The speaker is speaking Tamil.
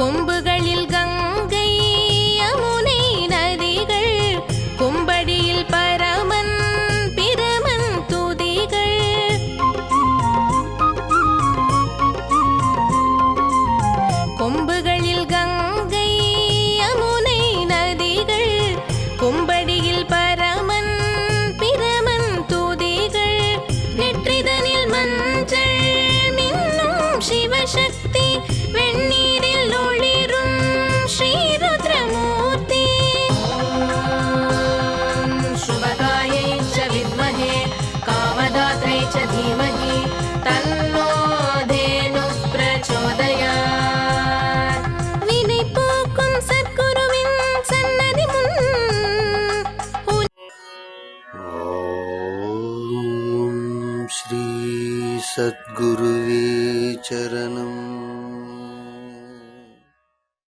கொம்புகளில் கங்கை सद्गुरुवे चरणम्